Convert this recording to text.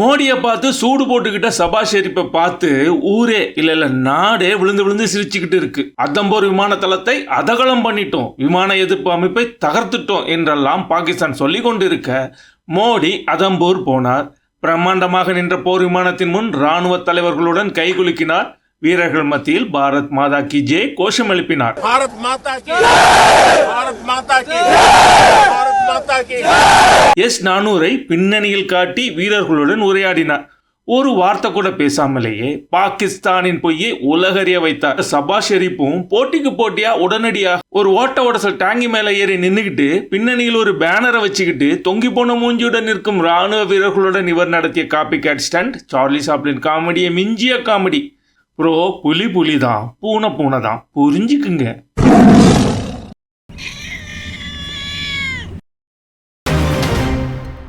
மோடியை பார்த்து சூடு போட்டுக்கிட்ட சபா ஷெரீப்பை பார்த்து ஊரே இல்ல இல்ல நாடே விழுந்து விழுந்து சிரிச்சுக்கிட்டு இருக்கு. அதம்போர் விமான தளத்தை அதகலம் பண்ணிட்டோம். விமான எதிர்ப்பு அமைப்பை தகர்த்துட்டோம் என்றெல்லாம் பாகிஸ்தான் சொல்லி கொண்டிருக்க மோடி அதம்பூர் போனார். பிரம்மாண்டமாக நின்ற போர் விமானத்தின் முன் ராணுவ தலைவர்களுடன் கைகுலுக்கினார் வீரர்கள் மத்தியில் பாரத் மாதா கி ஜே கோஷம் எழுப்பினார். பாரத் மாதா பாரத் எஸ் நானூரை பின்னணியில் காட்டி வீரர்களுடன் உரையாடினார். ஒரு வார்த்தை கூட பேசாமலேயே பாகிஸ்தானின் பொய்யை உலகறிய வைத்தார். சபா ஷெரீப்பும் போட்டிக்கு போட்டியா உடனடியாக ஒரு ஓட்ட ஓடசல் டாங்கி மேல ஏறி நின்னுகிட்டு பின்னணியில் ஒரு பேனரை வச்சுக்கிட்டு தொங்கி போன மூஞ்சியுடன் நிற்கும் ராணுவ வீரர்களுடன் இவர் நடத்திய copycat stunt Charlie Chaplin காமெடியை மிஞ்சிய காமெடி. ப்ரோ புலி புலி தான் பூனை பூனை தான் புரிஞ்சுக்குங்க.